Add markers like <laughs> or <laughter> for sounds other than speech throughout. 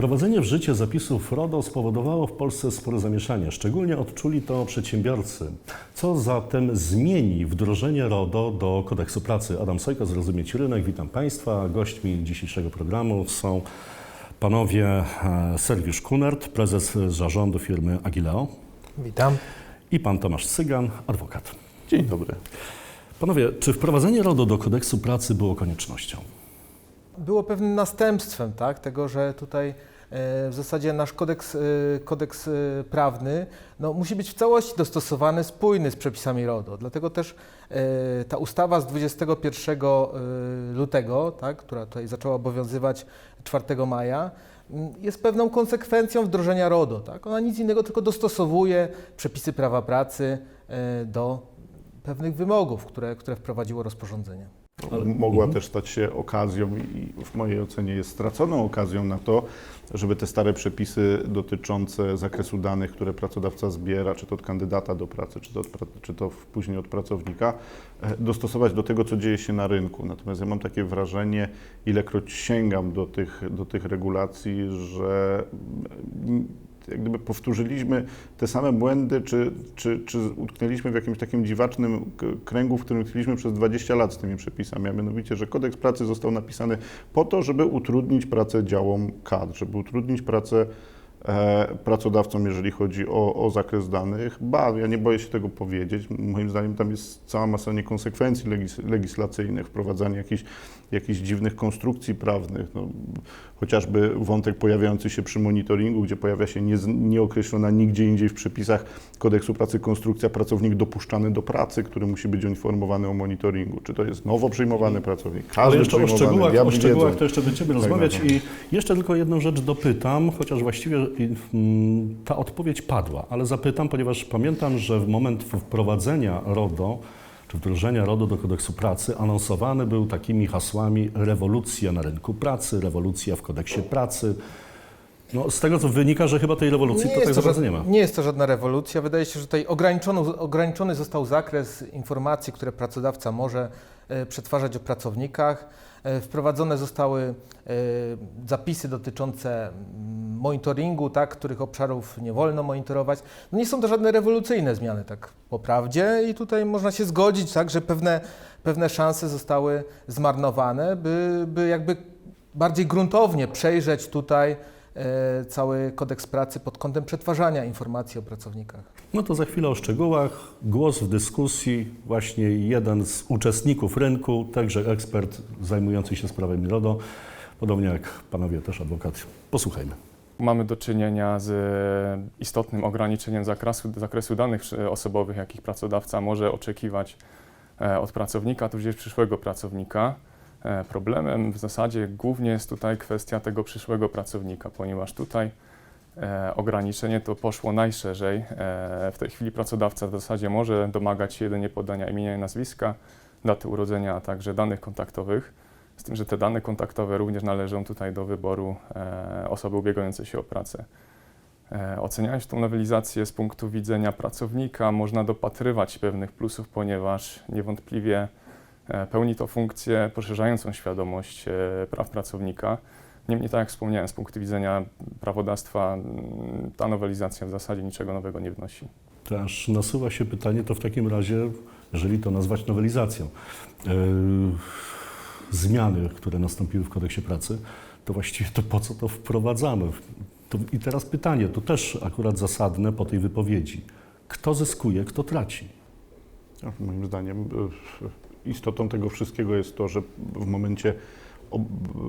Wprowadzenie w życie zapisów RODO spowodowało w Polsce spore zamieszanie. Szczególnie odczuli to przedsiębiorcy. Co zatem zmieni wdrożenie RODO do kodeksu pracy? Adam Sojka, Zrozumieć Rynek. Witam Państwa. Gośćmi dzisiejszego programu są panowie e, Sergiusz Kunert, prezes zarządu firmy Agileo Witam. i pan Tomasz Cygan, adwokat. Dzień dobry. Panowie, czy wprowadzenie RODO do kodeksu pracy było koniecznością? Było pewnym następstwem tak, tego, że tutaj e, w zasadzie nasz kodeks, e, kodeks e, prawny no, musi być w całości dostosowany, spójny z przepisami RODO. Dlatego też ta ustawa z 21 e, lutego, tak, która tutaj zaczęła obowiązywać 4 maja, jest pewną konsekwencją wdrożenia RODO. Tak? Ona nic innego, tylko dostosowuje przepisy prawa pracy do pewnych wymogów, które, które wprowadziło rozporządzenie. Ale- Mogła Mhm. też stać się okazją i w mojej ocenie jest straconą okazją na to, żeby te stare przepisy dotyczące zakresu danych, które pracodawca zbiera, czy to od kandydata do pracy, czy to, od, czy to później od pracownika, e, dostosować do tego, co dzieje się na rynku. Natomiast ja mam takie wrażenie, ilekroć sięgam do tych, do tych regulacji, że jak gdyby powtórzyliśmy te same błędy, czy, czy, czy utknęliśmy w jakimś takim dziwacznym kręgu, w którym tkwiliśmy przez 20 lat z tymi przepisami, a mianowicie, że kodeks pracy został napisany po to, żeby utrudnić pracę działom kadr, żeby utrudnić pracę pracodawcom, jeżeli chodzi o, o zakres danych. Ba, ja nie boję się tego powiedzieć. Moim zdaniem tam jest cała masa niekonsekwencji legis, legislacyjnych, wprowadzanie jakichś, jakichś dziwnych konstrukcji prawnych. No, chociażby wątek pojawiający się przy monitoringu, gdzie pojawia się nie, nieokreślona nigdzie indziej w przepisach kodeksu pracy konstrukcja pracownik dopuszczany do pracy, który musi być informowany o monitoringu. Czy to jest nowo przyjmowany pracownik? Ale Każdy jeszcze o szczegółach, o szczegółach to jeszcze będziemy Tak, rozmawiać tak. i jeszcze tylko jedną rzecz dopytam, chociaż właściwie mm, ta odpowiedź padła, ale zapytam, ponieważ pamiętam, że w moment wprowadzenia RODO, czy wdrożenia RODO do kodeksu pracy, anonsowany był takimi hasłami rewolucja na rynku pracy, rewolucja w kodeksie pracy. No, z tego co wynika, że chyba tej rewolucji to tak za bardzo żad- nie ma. nie jest to żadna rewolucja. Wydaje się, że tutaj ograniczony, ograniczony został zakres informacji, które pracodawca może e, przetwarzać o pracownikach. E, Wprowadzone zostały e, zapisy dotyczące mm, monitoringu, tak, których obszarów nie wolno monitorować. No nie są to żadne rewolucyjne zmiany, tak po prawdzie i tutaj można się zgodzić, tak, że pewne, pewne szanse zostały zmarnowane, by, by jakby bardziej gruntownie przejrzeć tutaj cały kodeks pracy pod kątem przetwarzania informacji o pracownikach. No to za chwilę o szczegółach. Głos w dyskusji. Właśnie jeden z uczestników rynku, także ekspert zajmujący się sprawami RODO, podobnie jak panowie też adwokat. Posłuchajmy. Mamy do czynienia z istotnym ograniczeniem zakresu, zakresu danych przy- osobowych, jakich pracodawca może oczekiwać e, od pracownika, tudzież przyszłego pracownika. E, Problemem w zasadzie głównie jest tutaj kwestia tego przyszłego pracownika, ponieważ tutaj e, ograniczenie to poszło najszerzej. E, W tej chwili pracodawca w zasadzie może domagać się jedynie podania imienia i nazwiska, daty urodzenia, a także danych kontaktowych. Z tym, że te dane kontaktowe również należą tutaj do wyboru e, osoby ubiegającej się o pracę. E, oceniając tą nowelizację z punktu widzenia pracownika, można dopatrywać pewnych plusów, ponieważ niewątpliwie pełni to funkcję poszerzającą świadomość e, praw pracownika. Niemniej, tak jak wspomniałem, z punktu widzenia prawodawstwa, ta nowelizacja w zasadzie niczego nowego nie wnosi. To aż nasuwa się pytanie, to w takim razie, jeżeli to nazwać nowelizacją, yy, zmiany, które nastąpiły w kodeksie pracy, to właściwie to po co to wprowadzamy? To, I teraz pytanie, to też akurat zasadne po tej wypowiedzi. Kto zyskuje, kto traci? No, Moim zdaniem e, istotą tego wszystkiego jest to, że w momencie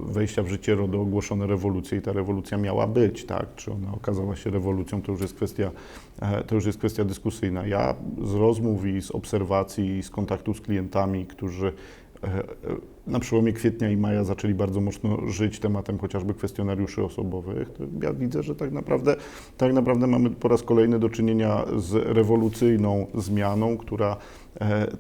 wejścia w życie RODO ogłoszono rewolucję i ta rewolucja miała być, tak? Czy ona okazała się rewolucją, to już jest kwestia, e, to już jest kwestia dyskusyjna. Ja z rozmów i z obserwacji i z kontaktu z klientami, którzy e, e, na przełomie kwietnia i maja zaczęli bardzo mocno żyć tematem chociażby kwestionariuszy osobowych, ja widzę, że tak naprawdę, tak naprawdę mamy po raz kolejny do czynienia z rewolucyjną zmianą, która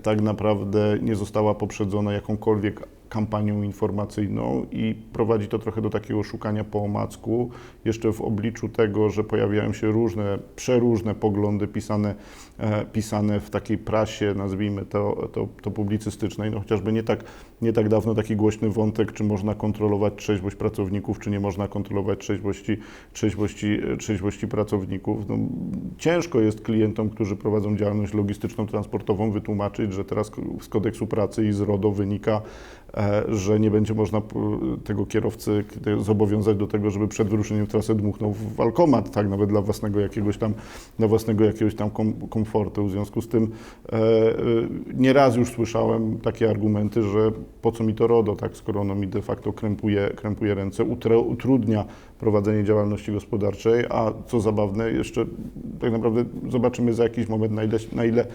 tak naprawdę nie została poprzedzona jakąkolwiek kampanią informacyjną i prowadzi to trochę do takiego szukania po omacku, jeszcze w obliczu tego, że pojawiają się różne, przeróżne poglądy pisane, e, pisane w takiej prasie, nazwijmy to, to, to publicystycznej, no chociażby nie tak, nie tak dawno taki głośny wątek, czy można kontrolować trzeźwość pracowników, czy nie można kontrolować trzeźwości, trzeźwości, trzeźwości pracowników. No, ciężko jest klientom, którzy prowadzą działalność logistyczną, transportową, wytłumaczyć, że teraz z kodeksu pracy i z RODO wynika, że nie będzie można p- tego kierowcy zobowiązać do tego, żeby przed wyruszeniem w trasę dmuchnął w alkomat, tak, nawet dla własnego jakiegoś tam, dla własnego jakiegoś tam kom, komfortu. W związku z tym e, e, nieraz już słyszałem takie argumenty, że po co mi to RODO, tak, skoro ono mi de facto krępuje, krępuje ręce, utrudnia prowadzenie działalności gospodarczej, a co zabawne, jeszcze tak naprawdę zobaczymy za jakiś moment, na ile, na ile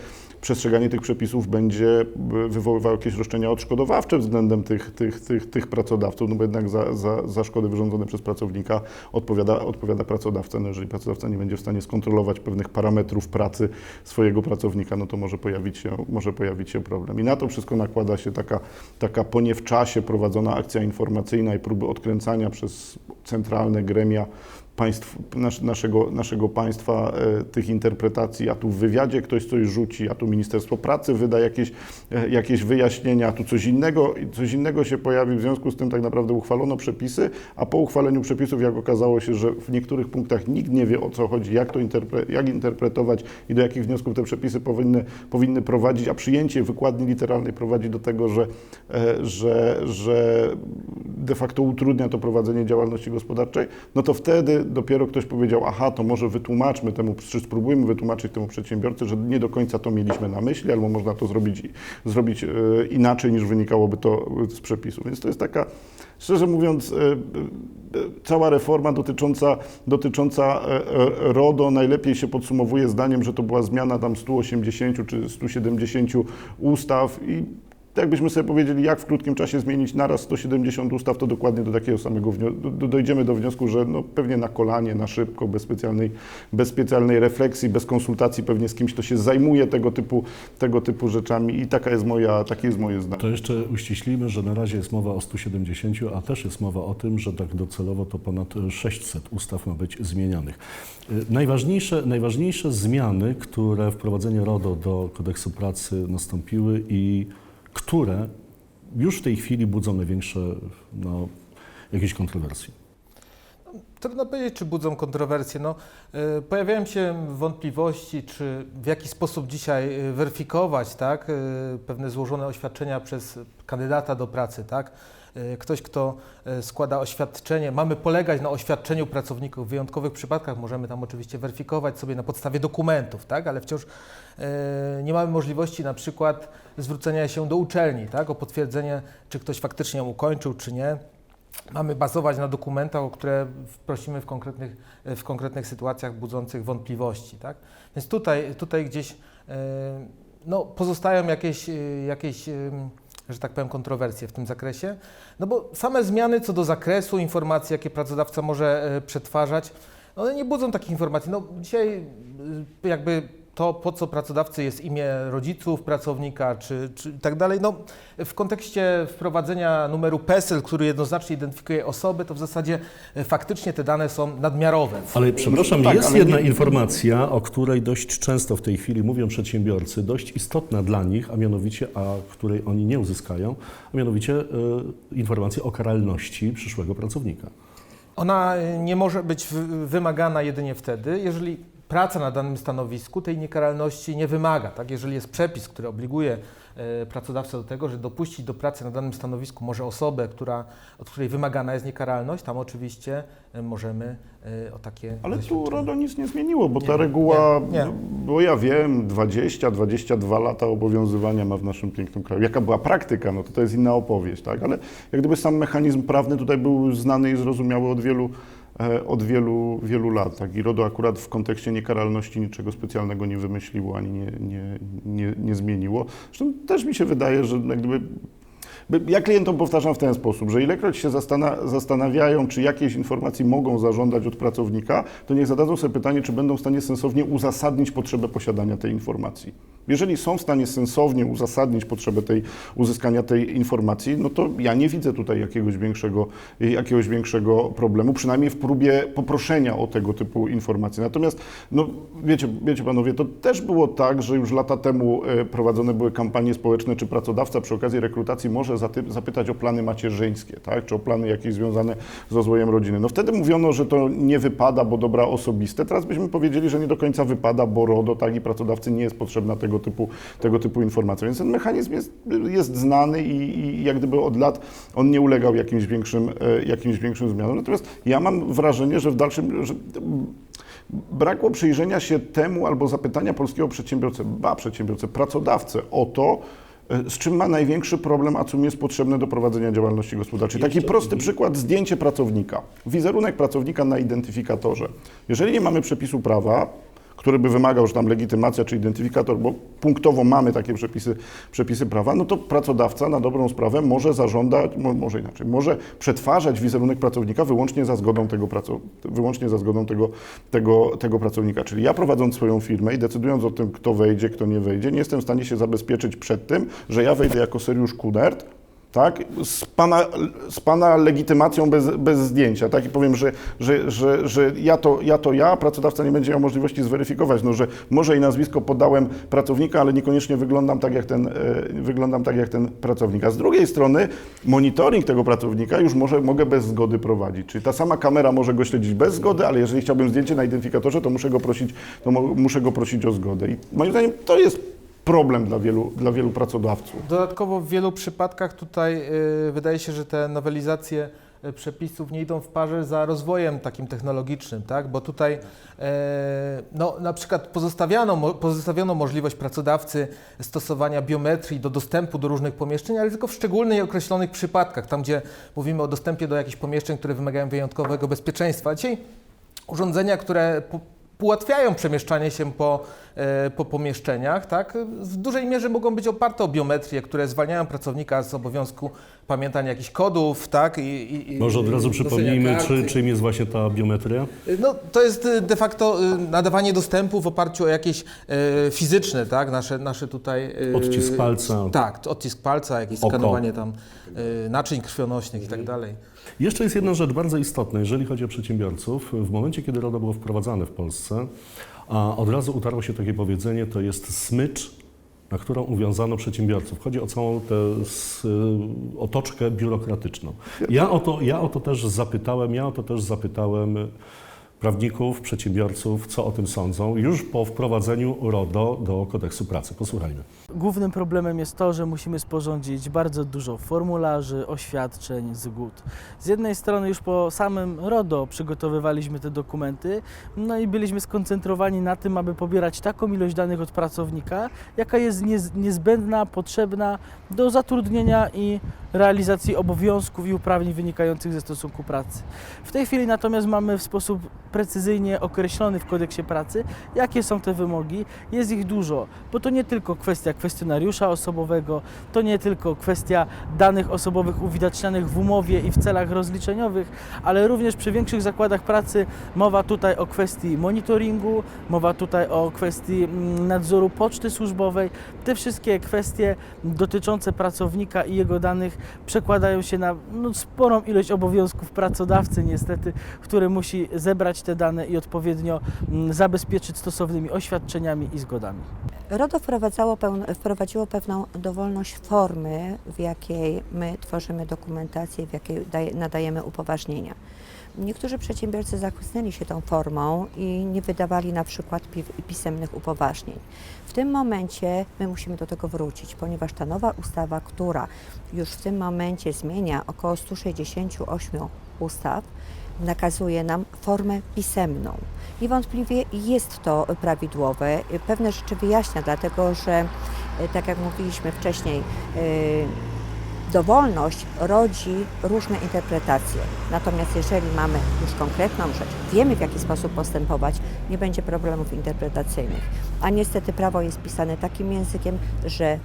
przestrzeganie tych przepisów będzie wywoływało jakieś roszczenia odszkodowawcze względem tych, tych, tych, tych pracodawców, no bo jednak za, za, za szkody wyrządzone przez pracownika odpowiada, odpowiada pracodawca. No jeżeli pracodawca nie będzie w stanie skontrolować pewnych parametrów pracy swojego pracownika, no to może pojawić się, może pojawić się problem. I na to wszystko nakłada się taka, taka po nie w czasie prowadzona akcja informacyjna i próby odkręcania przez centralne gremia państw, nas, naszego, naszego państwa e, tych interpretacji, a tu w wywiadzie ktoś coś rzuci, a tu Ministerstwo Pracy wyda jakieś, e, jakieś wyjaśnienia, a tu coś innego, coś innego się pojawi, w związku z tym tak naprawdę uchwalono przepisy, a po uchwaleniu przepisów, jak okazało się, że w niektórych punktach nikt nie wie o co chodzi, jak to interpre, jak interpretować i do jakich wniosków te przepisy powinny, powinny prowadzić, a przyjęcie wykładni literalnej prowadzi do tego, że, e, że, że de facto utrudnia to prowadzenie działalności gospodarczej, no to wtedy dopiero ktoś powiedział, aha, to może wytłumaczmy temu, czy spróbujmy wytłumaczyć temu przedsiębiorcy, że nie do końca to mieliśmy na myśli, albo można to zrobić, zrobić e, inaczej niż wynikałoby to z przepisów. Więc to jest taka, szczerze mówiąc, e, e, cała reforma dotycząca, dotycząca RODO najlepiej się podsumowuje zdaniem, że to była zmiana tam 180 czy 170 ustaw i jakbyśmy sobie powiedzieli, jak w krótkim czasie zmienić naraz 170 ustaw, to dokładnie do takiego samego wnio- do- do- dojdziemy do wniosku, że no pewnie na kolanie, na szybko, bez specjalnej, bez specjalnej refleksji, bez konsultacji pewnie z kimś, kto się zajmuje tego typu, tego typu rzeczami i taka jest moja, takie jest moje zdanie. To jeszcze uściślimy, że na razie jest mowa o 170, a też jest mowa o tym, że tak docelowo to ponad 600 ustaw ma być zmienianych. Y, Najważniejsze, najważniejsze zmiany, które wprowadzenie RODO do kodeksu pracy nastąpiły i które już w tej chwili budzą największe no, jakieś kontrowersje. Trudno powiedzieć, czy budzą kontrowersje. No, y, pojawiają się wątpliwości, czy w jaki sposób dzisiaj y, weryfikować tak, y, pewne złożone oświadczenia przez kandydata do pracy. Tak? Y, Ktoś, kto y, składa oświadczenie, mamy polegać na oświadczeniu pracowników. W wyjątkowych przypadkach możemy tam oczywiście weryfikować sobie na podstawie dokumentów, tak? ale wciąż y, nie mamy możliwości na przykład zwrócenia się do uczelni tak? o potwierdzenie, czy ktoś faktycznie ją ukończył, czy nie. Mamy bazować na dokumentach, o które prosimy w konkretnych, w konkretnych sytuacjach budzących wątpliwości. Tak? Więc tutaj, tutaj gdzieś e, no, pozostają jakieś, e, jakieś, e, że tak powiem, kontrowersje w tym zakresie. No bo same zmiany co do zakresu informacji, jakie pracodawca może e, przetwarzać, one nie budzą takich informacji. No, dzisiaj e, jakby to, po co pracodawcy jest imię rodziców pracownika, czy, czy tak dalej. No, w kontekście wprowadzenia numeru PESEL, który jednoznacznie identyfikuje osoby, to w zasadzie e, faktycznie te dane są nadmiarowe. Ale przepraszam, tak, jest ale jedna nie- informacja, o której dość często w tej chwili mówią przedsiębiorcy, dość istotna dla nich, a mianowicie, a której oni nie uzyskają, a mianowicie y, informacja o karalności przyszłego pracownika. Ona e, nie może być wy- wymagana jedynie wtedy, jeżeli praca na danym stanowisku tej niekaralności nie wymaga. Tak? Jeżeli jest przepis, który obliguje e, pracodawcę do tego, że dopuścić do pracy na danym stanowisku może osobę, która, od której wymagana jest niekaralność, tam oczywiście e, możemy e, o takie Ale tu. RODO nic nie zmieniło, bo Nie, ta reguła, nie, nie. no, bo ja wiem, 20-22 lata obowiązywania ma w naszym pięknym kraju. Jaka była praktyka, no to to jest inna opowieść, tak? Ale jak gdyby sam mechanizm prawny tutaj był znany i zrozumiały od wielu, od wielu, wielu lat, tak? I RODO akurat w kontekście niekaralności niczego specjalnego nie wymyśliło ani nie, nie, nie, nie zmieniło. Zresztą też mi się wydaje, że jak gdyby By- Ja klientom powtarzam w ten sposób, że ilekroć się zastana- zastanawiają, czy jakieś informacji mogą zażądać od pracownika, to niech zadadzą sobie pytanie, czy będą w stanie sensownie uzasadnić potrzebę posiadania tej informacji. Jeżeli są w stanie sensownie uzasadnić potrzebę tej, uzyskania tej informacji, no to ja nie widzę tutaj jakiegoś większego, jakiegoś większego problemu, przynajmniej w próbie poproszenia o tego typu informacje. Natomiast, no wiecie, wiecie panowie, to też było tak, że już lata temu e, prowadzone były kampanie społeczne, czy pracodawca przy okazji rekrutacji może zapytać o plany macierzyńskie, tak? czy o plany jakieś związane z rozwojem rodziny. No wtedy mówiono, że to nie wypada, bo dobra osobiste. Teraz byśmy powiedzieli, że nie do końca wypada, bo RODO, tak i pracodawcy nie jest potrzebna tego typu, tego typu informacja. Więc ten mechanizm jest, jest znany i, i jak gdyby od lat on nie ulegał jakimś większym, e, jakimś większym zmianom. Natomiast ja mam wrażenie, że w dalszym, że brakło przyjrzenia się temu albo zapytania polskiego przedsiębiorcy, ba przedsiębiorcy, pracodawcę o to, z czym ma największy problem, a co mu jest potrzebne do prowadzenia działalności gospodarczej. Taki prosty przykład, zdjęcie pracownika. Wizerunek pracownika na identyfikatorze. Jeżeli nie mamy przepisu prawa, który by wymagał, że tam legitymacja czy identyfikator, bo punktowo mamy takie przepisy, przepisy prawa, no to pracodawca na dobrą sprawę może zażądać, mo- może inaczej, może przetwarzać wizerunek pracownika wyłącznie za zgodą tego, praco, wyłącznie za zgodą tego, tego, tego pracownika. Czyli ja prowadząc swoją firmę i decydując o tym, kto wejdzie, kto nie wejdzie, nie jestem w stanie się zabezpieczyć przed tym, że ja wejdę jako Seriusz Kunert, tak, z pana, z pana legitymacją bez, bez zdjęcia, tak, i powiem, że, że, że, że ja, to, ja to ja, pracodawca nie będzie miał możliwości zweryfikować, no, że może i nazwisko podałem pracownika, ale niekoniecznie wyglądam tak, jak ten, e, wyglądam tak, jak ten pracownik. A z drugiej strony monitoring tego pracownika już może, mogę bez zgody prowadzić, czyli ta sama kamera może go śledzić bez zgody, ale jeżeli chciałbym zdjęcie na identyfikatorze, to muszę go prosić, to muszę go prosić o zgodę. I moim zdaniem to jest problem dla wielu, dla wielu pracodawców. Dodatkowo w wielu przypadkach tutaj y, wydaje się, że te nowelizacje y, przepisów nie idą w parze za rozwojem takim technologicznym, tak? Bo tutaj e, no, na przykład pozostawiano, mo- pozostawiono możliwość pracodawcy stosowania biometrii do dostępu do różnych pomieszczeń, ale tylko w szczególnych i określonych przypadkach, tam gdzie mówimy o dostępie do jakichś pomieszczeń, które wymagają wyjątkowego bezpieczeństwa. Dzisiaj urządzenia, które ułatwiają przemieszczanie się po, e, po pomieszczeniach, tak, w dużej mierze mogą być oparte o biometrię, które zwalniają pracownika z obowiązku pamiętania jakichś kodów, tak, i, i, Może od razu przypomnijmy, czy, czym jest właśnie ta biometria? No, to jest y, de facto y, nadawanie dostępu w oparciu o jakieś y, fizyczne, tak, nasze, nasze tutaj... Odcisk palca. Tak, odcisk palca, jakieś Oko. skanowanie tam naczyń krwionośnych i tak dalej. Jeszcze jest jedna rzecz bardzo istotna, jeżeli chodzi o przedsiębiorców. W momencie, kiedy RODO było wprowadzane w Polsce, a od razu utarło się takie powiedzenie, to jest smycz, na którą uwiązano przedsiębiorców. Chodzi o całą tę y, otoczkę biurokratyczną. Ja o, to, ja o to też zapytałem, ja o to też zapytałem prawników, przedsiębiorców, co o tym sądzą, już po wprowadzeniu RODO do kodeksu pracy. Posłuchajmy. Głównym problemem jest to, że musimy sporządzić bardzo dużo formularzy, oświadczeń, zgód. Z jednej strony już po samym RODO przygotowywaliśmy te dokumenty, no i byliśmy skoncentrowani na tym, aby pobierać taką ilość danych od pracownika, jaka jest niez, niezbędna, potrzebna do zatrudnienia i realizacji obowiązków i uprawnień wynikających ze stosunku pracy. W tej chwili natomiast mamy w sposób precyzyjnie określony w kodeksie pracy, jakie są te wymogi. Jest ich dużo, bo to nie tylko kwestia kwestionariusza osobowego, to nie tylko kwestia danych osobowych uwidacznianych w umowie i w celach rozliczeniowych, ale również przy większych zakładach pracy mowa tutaj o kwestii monitoringu, mowa tutaj o kwestii mm, nadzoru poczty służbowej. Te wszystkie kwestie dotyczące pracownika i jego danych przekładają się na no, sporą ilość obowiązków pracodawcy niestety, który musi zebrać te dane i odpowiednio mm, zabezpieczyć stosownymi oświadczeniami i zgodami. RODO wprowadzało wprowadziło pewną dowolność formy, w jakiej my tworzymy dokumentację, w jakiej daje, nadajemy upoważnienia. Niektórzy przedsiębiorcy zachłysnęli się tą formą i nie wydawali na przykład pi, pisemnych upoważnień. W tym momencie my musimy do tego wrócić, ponieważ ta nowa ustawa, która już w tym momencie zmienia około 168 ustaw, nakazuje nam formę pisemną. Niewątpliwie jest to prawidłowe. Pewne rzeczy wyjaśnia, dlatego że, e, tak jak mówiliśmy wcześniej, e, dowolność rodzi różne interpretacje. Natomiast jeżeli mamy już konkretną rzecz, wiemy w jaki sposób postępować, nie będzie problemów interpretacyjnych. A niestety prawo jest pisane takim językiem, że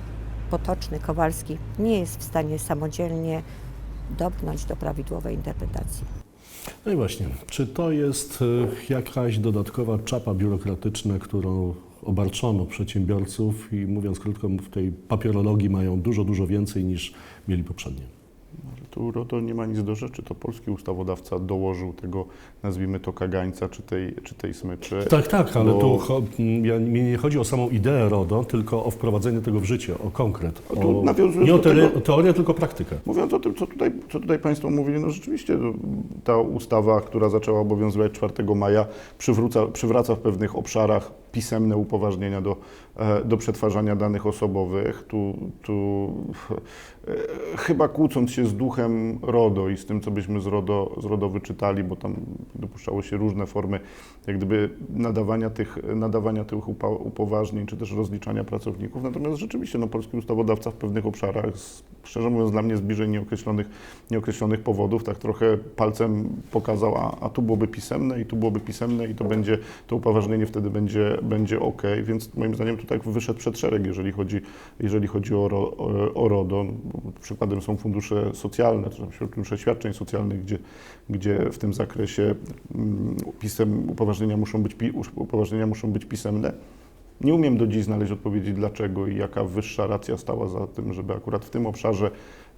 Potoczny, Kowalski nie jest w stanie samodzielnie dobrnąć do prawidłowej interpretacji. No i właśnie, czy to jest e, jakaś dodatkowa czapa biurokratyczna, którą obarczono przedsiębiorców i mówiąc krótko, w tej papierologii mają dużo, dużo więcej niż mieli poprzednio? Tu RODO nie ma nic do rzeczy, to polski ustawodawca dołożył tego, nazwijmy to kagańca, czy tej, czy tej smyczy. Tak, tak, ale Bo- tu ja, mi nie chodzi o samą ideę RODO, tylko o wprowadzenie tego w życie, o konkret. A tu O, nawiązując nie o do teorie, tego- teorię, tylko praktykę. Mówiąc o tym, co tutaj, co tutaj Państwo mówili, no rzeczywiście no, ta ustawa, która zaczęła obowiązywać 4 maja, przywróca, przywraca w pewnych obszarach pisemne upoważnienia do, e, do przetwarzania danych osobowych. Tu, tu e, chyba kłócąc się z duchem RODO i z tym, co byśmy z RODO, z RODO wyczytali, bo tam dopuszczało się różne formy jak gdyby nadawania tych, nadawania tych upoważnień, czy też rozliczania pracowników. Natomiast rzeczywiście no, polski ustawodawca w pewnych obszarach, z, szczerze mówiąc dla mnie z bliżej nieokreślonych, nieokreślonych powodów, tak trochę palcem pokazał, a, a tu byłoby pisemne i tu byłoby pisemne i to będzie, to upoważnienie wtedy będzie, będzie ok, więc moim zdaniem tutaj wyszedł przed szereg, jeżeli chodzi, jeżeli chodzi o, o, o RODO. Przykładem są fundusze socjalne, czy tam fundusze świadczeń socjalnych, gdzie, gdzie w tym zakresie mm, pisem, upoważnienia, muszą być, upoważnienia muszą być pisemne. Nie umiem do dziś znaleźć odpowiedzi dlaczego i jaka wyższa racja stała za tym, żeby akurat w tym obszarze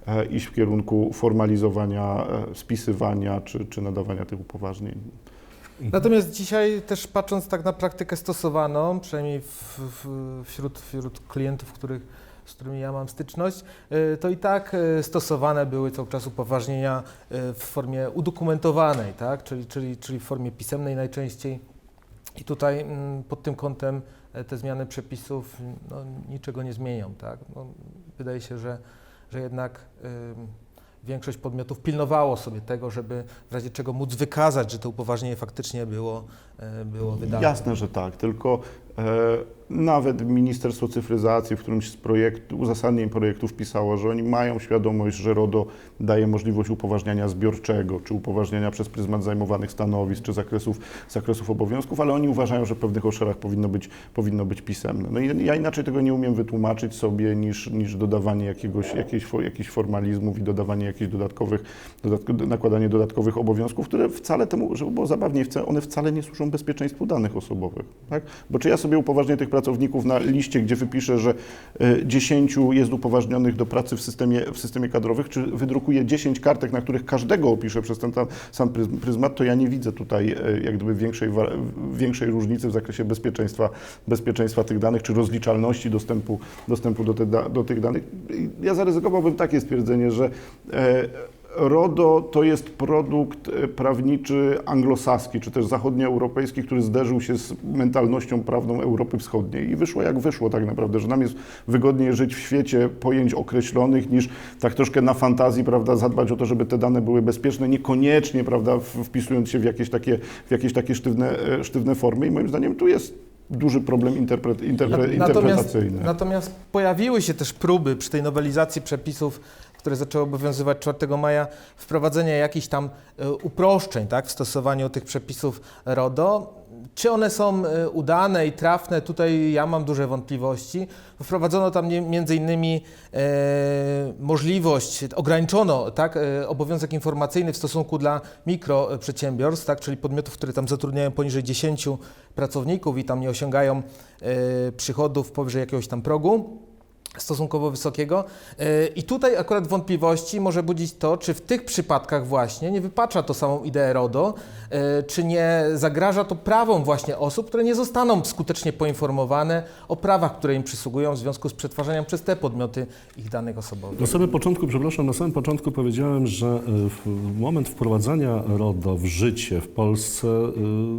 e, iść w kierunku formalizowania, e, spisywania czy, czy nadawania tych upoważnień. Natomiast dzisiaj też patrząc tak na praktykę stosowaną, przynajmniej w, w, wśród, wśród klientów, których, z którymi ja mam styczność, y, to i tak y, stosowane były cały czas upoważnienia y, w formie udokumentowanej, tak? czyli, czyli, czyli w formie pisemnej najczęściej. I tutaj mm, pod tym kątem e, te zmiany przepisów no, niczego nie zmienią. Tak? No, wydaje się, że, że jednak większość podmiotów pilnowało sobie tego, żeby w razie czego móc wykazać, że to upoważnienie faktycznie było, e, było wydane. Jasne, że tak, tylko e, nawet Ministerstwo Cyfryzacji w którymś z projektu, uzasadnień projektów pisało, że oni mają świadomość, że RODO daje możliwość upoważniania zbiorczego, czy upoważniania przez pryzmat zajmowanych stanowisk, czy zakresów, zakresów obowiązków, ale oni uważają, że w pewnych obszarach powinno być, powinno być pisemne. No i ja inaczej tego nie umiem wytłumaczyć sobie niż, niż dodawanie jakiegoś, jakiejś, jakichś formalizmów i dodawanie jakichś dodatkowych, dodatko, nakładanie dodatkowych obowiązków, które wcale temu, żeby było zabawniej, one wcale nie służą bezpieczeństwu danych osobowych. Tak? Bo czy ja sobie upoważnię tych pracowników na liście, gdzie wypiszę, że e, 10 jest upoważnionych do pracy w systemie, w systemie kadrowych, czy wydrukuję 10 kartek, na których każdego opiszę przez ten sam pryzm- pryzmat, to ja nie widzę tutaj e, jak gdyby większej, większej różnicy w zakresie bezpieczeństwa, bezpieczeństwa tych danych, czy rozliczalności dostępu, dostępu do, te, do tych danych. Ja zaryzykowałbym takie stwierdzenie, że e, RODO to jest produkt e, prawniczy anglosaski, czy też zachodnioeuropejski, który zderzył się z mentalnością prawną Europy Wschodniej i wyszło jak wyszło tak naprawdę, że nam jest wygodniej żyć w świecie pojęć określonych niż tak troszkę na fantazji, prawda, zadbać o to, żeby te dane były bezpieczne, niekoniecznie, prawda, wpisując się w jakieś takie, w jakieś takie sztywne, e, sztywne formy i moim zdaniem tu jest duży problem interpre, Natomiast, interpretacyjny. natomiast pojawiły się też próby przy tej nowelizacji przepisów, które zaczęły obowiązywać 4 maja, wprowadzenia jakichś tam e, uproszczeń tak, w stosowaniu tych przepisów RODO. Czy one są e, udane i trafne? Tutaj ja mam duże wątpliwości. Wprowadzono tam między innymi e, możliwość, ograniczono tak, obowiązek informacyjny w stosunku dla mikroprzedsiębiorstw, tak, czyli podmiotów, które tam zatrudniają poniżej 10 pracowników i tam nie osiągają przychodów powyżej jakiegoś tam progu stosunkowo wysokiego. E, I tutaj akurat wątpliwości może budzić to, czy w tych przypadkach właśnie nie wypacza to samą ideę RODO, e, czy nie zagraża to prawom właśnie osób, które nie zostaną skutecznie poinformowane o prawach, które im przysługują w związku z przetwarzaniem przez te podmioty ich danych osobowych. Na samym początku, przepraszam, na samym początku powiedziałem, że y, w moment wprowadzania RODO w życie w Polsce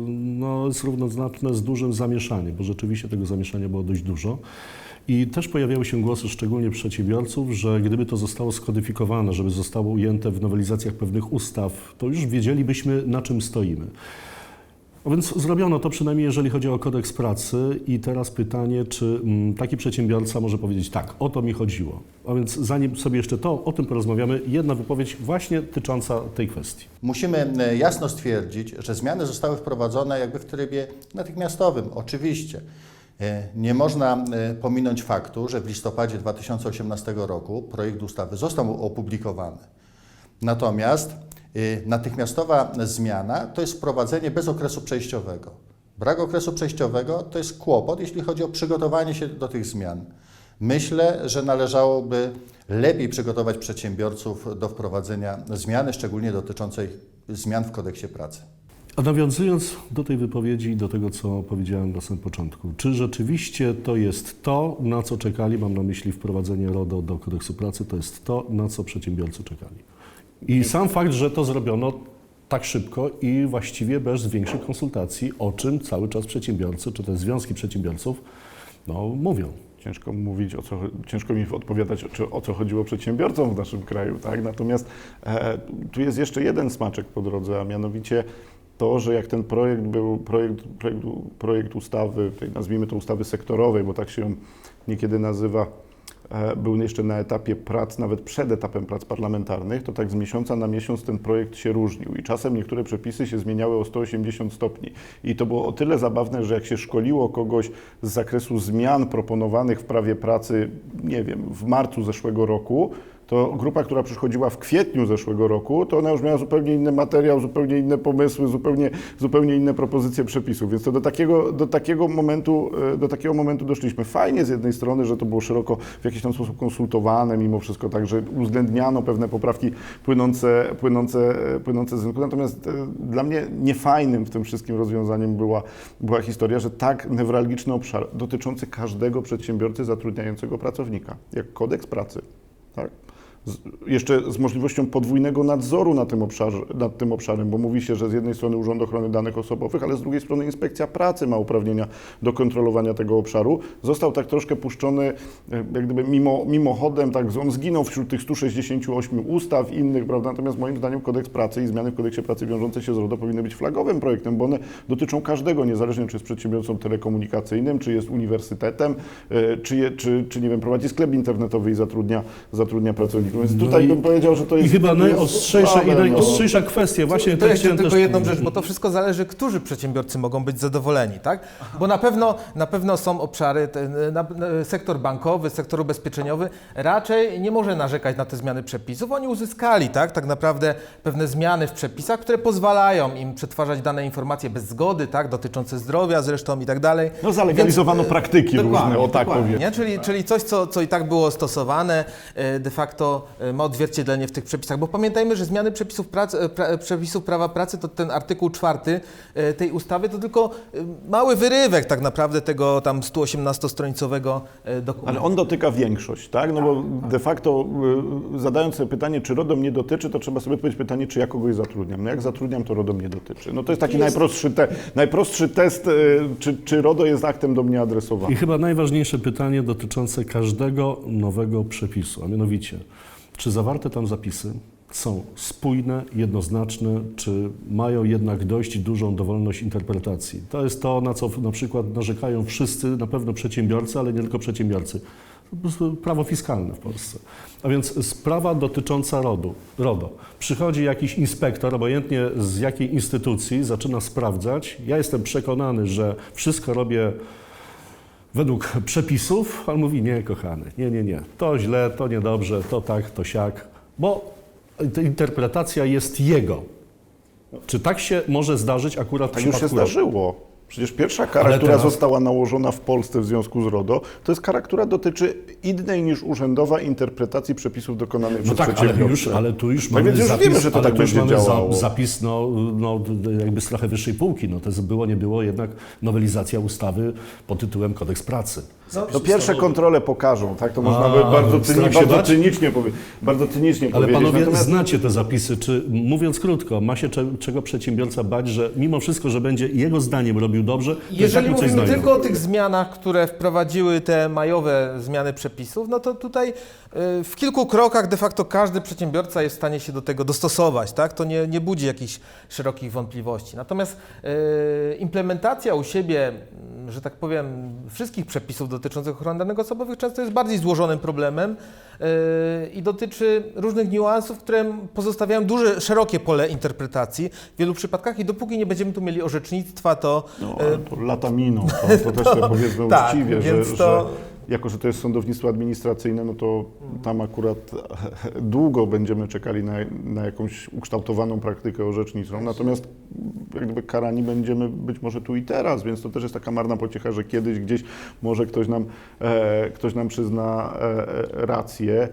no, jest równoznaczne z dużym zamieszaniem, bo rzeczywiście tego zamieszania było dość dużo. I też pojawiały się głosy, szczególnie przedsiębiorców, że gdyby to zostało skodyfikowane, żeby zostało ujęte w nowelizacjach pewnych ustaw, to już wiedzielibyśmy, na czym stoimy. A więc zrobiono to przynajmniej jeżeli chodzi o kodeks pracy i teraz pytanie, czy mm, taki przedsiębiorca może powiedzieć tak, o to mi chodziło. A więc zanim sobie jeszcze to, o tym porozmawiamy, jedna wypowiedź właśnie tycząca tej kwestii. Musimy e, jasno stwierdzić, że zmiany zostały wprowadzone jakby w trybie natychmiastowym. Oczywiście Nie można e, pominąć faktu, że w listopadzie 2018 roku projekt ustawy został opublikowany. Natomiast y, natychmiastowa zmiana to jest wprowadzenie bez okresu przejściowego. Brak okresu przejściowego to jest kłopot, jeśli chodzi o przygotowanie się do tych zmian. Myślę, że należałoby lepiej przygotować przedsiębiorców do wprowadzenia zmiany, szczególnie dotyczącej zmian w kodeksie pracy. A nawiązując do tej wypowiedzi i do tego, co powiedziałem na samym początku, czy rzeczywiście to jest to, na co czekali, mam na myśli wprowadzenie RODO do kodeksu pracy, to jest to, na co przedsiębiorcy czekali. I sam fakt, że to zrobiono tak szybko i właściwie bez większych konsultacji, o czym cały czas przedsiębiorcy, czy te związki przedsiębiorców, no, mówią. Ciężko mówić, o co, ciężko mi odpowiadać, o, o co chodziło przedsiębiorcom w naszym kraju, tak? Natomiast e, tu jest jeszcze jeden smaczek po drodze, a mianowicie to, że jak ten projekt był, projekt, projekt, projekt ustawy, tej nazwijmy to ustawy sektorowej, bo tak się niekiedy nazywa, e, był jeszcze na etapie prac, nawet przed etapem prac parlamentarnych, to tak z miesiąca na miesiąc ten projekt się różnił i czasem niektóre przepisy się zmieniały o 180 stopni. I to było o tyle zabawne, że jak się szkoliło kogoś z zakresu zmian proponowanych w prawie pracy, nie wiem, w marcu zeszłego roku, to grupa, która przychodziła w kwietniu zeszłego roku, to ona już miała zupełnie inny materiał, zupełnie inne pomysły, zupełnie, zupełnie inne propozycje przepisów. Więc to do takiego, do, takiego momentu, e, do takiego momentu doszliśmy. Fajnie z jednej strony, że to było szeroko w jakiś tam sposób konsultowane, mimo wszystko tak, że uwzględniano pewne poprawki płynące, płynące, e, płynące z rynku. Natomiast e, dla mnie niefajnym w tym wszystkim rozwiązaniem była, była historia, że tak newralgiczny obszar dotyczący każdego przedsiębiorcy zatrudniającego pracownika, jak kodeks pracy. Tak? Jeszcze z możliwością podwójnego nadzoru na tym obszarze, nad tym obszarem, bo mówi się, że z jednej strony Urząd Ochrony Danych Osobowych, ale z drugiej strony Inspekcja Pracy ma uprawnienia do kontrolowania tego obszaru. Został tak troszkę puszczony, e, jak gdyby mimo, mimochodem, tak on zginął wśród tych 168 ustaw innych, prawda? Natomiast moim zdaniem Kodeks Pracy i zmiany w Kodeksie Pracy wiążące się z RODO powinny być flagowym projektem, bo one dotyczą każdego, niezależnie czy jest przedsiębiorcą telekomunikacyjnym, czy jest uniwersytetem, e, czy, je, czy, czy nie wiem, prowadzi sklep internetowy i zatrudnia, zatrudnia pracowników. Więc No tutaj i- bym powiedział, że to I jest... chyba to jest najostrzejsza, i no. najostrzejsza kwestia, właśnie To tak jeszcze chciałem tylko też jedną powiedzieć. rzecz, bo to wszystko zależy, którzy przedsiębiorcy mogą być zadowoleni, tak? Bo na pewno, na pewno są obszary, ten, na, na, sektor bankowy, sektor ubezpieczeniowy raczej nie może narzekać na te zmiany przepisów. Oni uzyskali, tak, tak naprawdę pewne zmiany w przepisach, które pozwalają im przetwarzać dane informacje bez zgody, tak, dotyczące zdrowia zresztą i tak dalej. No zalegalizowano Więc, e, praktyki różne, o tak dokładnie, powiem. Nie? Czyli, czyli coś, co, co i tak było stosowane, e, de facto ma odzwierciedlenie w tych przepisach. Bo pamiętajmy, że zmiany przepisów, prac, e, pra, przepisów prawa pracy, to ten artykuł czwarty e, tej ustawy, to tylko e, mały wyrywek tak naprawdę tego tam 118-stronicowego e, dokumentu. Ale on dotyka większość, tak? No bo de facto zadając sobie pytanie, czy RODO mnie dotyczy, to trzeba sobie odpowiedzieć pytanie, czy ja kogoś zatrudniam. No jak zatrudniam, to RODO mnie dotyczy. No to jest taki najprostszy, te, najprostszy test, czy, czy RODO jest aktem do mnie adresowanym. I chyba najważniejsze pytanie dotyczące każdego nowego przepisu, a mianowicie, czy zawarte tam zapisy są spójne, jednoznaczne, czy mają jednak dość dużą dowolność interpretacji. To jest to, na co na przykład narzekają wszyscy, na pewno przedsiębiorcy, ale nie tylko przedsiębiorcy. Prawo fiskalne w Polsce. A więc sprawa dotycząca RODO. RODO. Przychodzi jakiś inspektor, obojętnie z jakiej instytucji, zaczyna sprawdzać. Ja jestem przekonany, że wszystko robię według przepisów, ale mówi nie, kochany, nie, nie, nie, to źle, to niedobrze, to tak, to siak, bo ta interpretacja jest jego. Czy tak się może zdarzyć akurat w Tak już się przypadku zdarzyło. Przecież pierwsza kara, Ale która teraz- została nałożona w Polsce w związku z RODO, to jest kara, która dotyczy innej niż urzędowa interpretacji przepisów dokonanych No przez tak, ale, przedsiębiorcę. już, ale tu już Tak mamy więc już zapis, wiemy, że to ale tak tu już będzie mamy działało. zapis no, no, jakby z trochę wyższej półki. No, to jest było, nie było jednak nowelizacja ustawy pod tytułem Kodeks Pracy. No pierwsze kontrole pokażą, tak? To można A, by bardzo, cyni, bardzo, cynicznie, powie, bardzo cynicznie Ale powiedzieć. panowie Natomiast znacie te zapisy, czy mówiąc krótko, ma się cze, czego przedsiębiorca bać, że mimo wszystko, że będzie jego zdaniem robił dobrze, to Jeżeli coś mówimy znajdą. tylko o tych zmianach, które wprowadziły te majowe zmiany przepisów, no to tutaj y, w kilku krokach de facto każdy przedsiębiorca jest w stanie się do tego dostosować, tak? To nie, nie budzi jakichś szerokich wątpliwości. Natomiast y, implementacja u siebie, mm, że tak powiem, wszystkich przepisów dotyczących ochrony danych osobowych często jest bardziej złożonym problemem, yy, i dotyczy różnych niuansów, które pozostawiają duże, szerokie pole interpretacji w wielu przypadkach i dopóki nie będziemy tu mieli orzecznictwa, to No, ale to lata miną, to, to <laughs> też sobie powiedzmy tak, uczciwie, że, to- że jako, że to jest sądownictwo administracyjne, no to tam akurat <laughs> długo będziemy czekali na, na jakąś ukształtowaną praktykę orzeczniczą, natomiast jak gdyby karani będziemy być może tu i teraz, więc to też jest taka marna pociecha, że kiedyś gdzieś może ktoś nam, e, ktoś nam przyzna e, e, rację.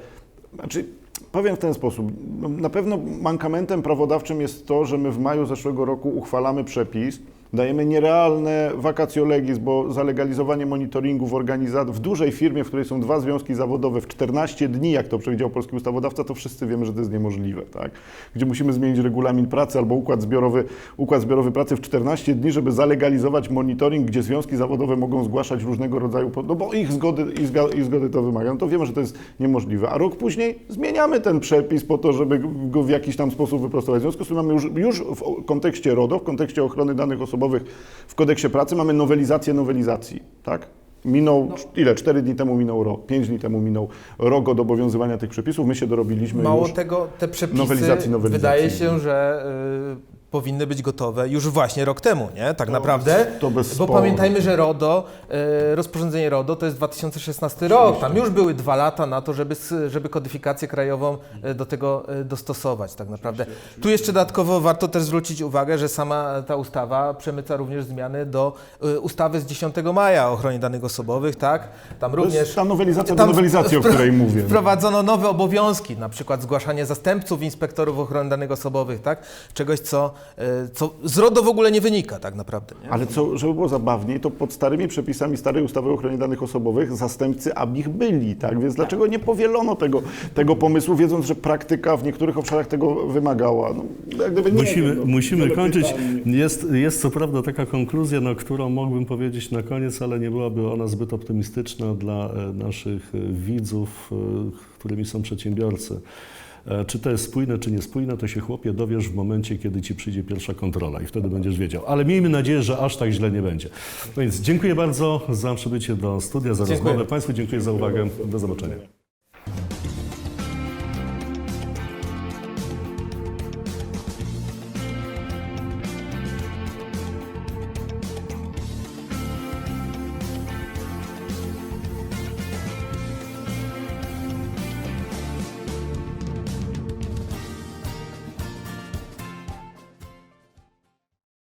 Znaczy, Powiem w ten sposób. No, Na pewno mankamentem prawodawczym jest to, że my w maju zeszłego roku uchwalamy przepis, dajemy nierealne vacatio legis, bo zalegalizowanie monitoringu w w dużej firmie, w której są dwa związki zawodowe w 14 dni, jak to przewidział polski ustawodawca, to wszyscy wiemy, że to jest niemożliwe, tak? Gdzie musimy zmienić regulamin pracy albo układ zbiorowy, układ zbiorowy pracy w 14 dni, żeby zalegalizować monitoring, gdzie związki zawodowe mogą zgłaszać różnego rodzaju, no bo ich zgody, ich zga- ich zgody to wymaga. No to wiemy, że to jest niemożliwe. A rok później zmieniamy ten przepis po to, żeby go w jakiś tam sposób wyprostować. W związku z tym mamy już, już w kontekście RODO, w kontekście ochrony danych osobowych w kodeksie pracy mamy nowelizację nowelizacji, tak? Minął, ile? Cztery dni temu minął rok, pięć dni temu minął rok od obowiązywania tych przepisów. My się dorobiliśmy Mało tego, te przepisy nowelizacji, nowelizacji. wydaje się, że y, powinny być gotowe już właśnie rok temu, nie? Tak naprawdę. to bez Bo pamiętajmy, że RODO, y, rozporządzenie RODO to jest 2016 rok. Tam już były dwa lata na to, żeby, żeby kodyfikację krajową y, do tego y, dostosować tak naprawdę. Tu jeszcze dodatkowo warto też zwrócić uwagę, że sama ta ustawa przemyca również zmiany do ustawy z 10 maja o ochronie danych osobowych, tak? Tam To również... ta nowelizacja Tam nowelizacji, o której mówię. Wprowadzono nowe obowiązki, na przykład zgłaszanie zastępców inspektorów ochrony danych osobowych, tak? Czegoś, co, e, co z RODO w ogóle nie wynika tak naprawdę. Nie? Ale co, żeby było zabawniej, to pod starymi przepisami starej ustawy o ochronie danych osobowych zastępcy ABIH byli, tak? Więc dlaczego nie powielono tego, tego pomysłu, wiedząc, że praktyka w niektórych obszarach tego wymagała? No, jak gdyby nie Musimy, wiem, no, musimy kończyć. pytań. Jest, jest co prawda taka konkluzja, no, którą mógłbym powiedzieć na koniec, ale nie byłaby ona zbyt optymistyczna dla e, naszych e, widzów, e, którymi są przedsiębiorcy. E, Czy to jest spójne, czy niespójne, to się chłopie dowiesz w momencie, kiedy ci przyjdzie pierwsza kontrola i wtedy będziesz wiedział. Ale miejmy nadzieję, że aż tak źle nie będzie. No więc dziękuję bardzo za przybycie do studia, za Dziękuję. rozmowę. Państwu dziękuję za uwagę. Do zobaczenia.